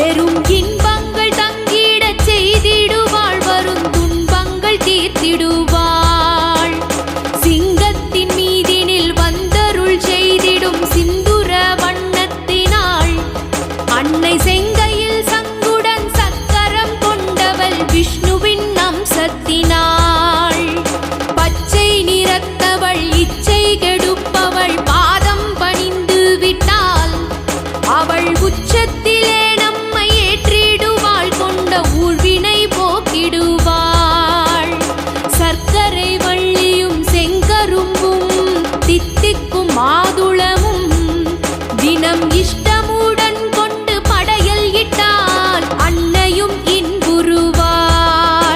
பெரும் இன்பங்கள் தங்கிடச் செய்திடுவாள் வரும் துன்பங்கள் தீர்த்திடுவாள். சிங்கத்தின் மீதினில் வந்தருள் செய்திடும் சிந்துர வண்ணத்தினாள் அன்னை செங்கையில் சங்குடன் சக்கரம் கொண்டவள் விஷ்ணுவின் அம்சத்தினாள் பச்சை நிறத்தவள் இச்சை கெடுப்பவள் பாதம் பணிந்து விட்டாள் அவள் உச்சத்திலே செங்கரை வள்ளியும் செங்கரும்பும் தித்திக்கும் மாதுளமும் தினம் இஷ்ட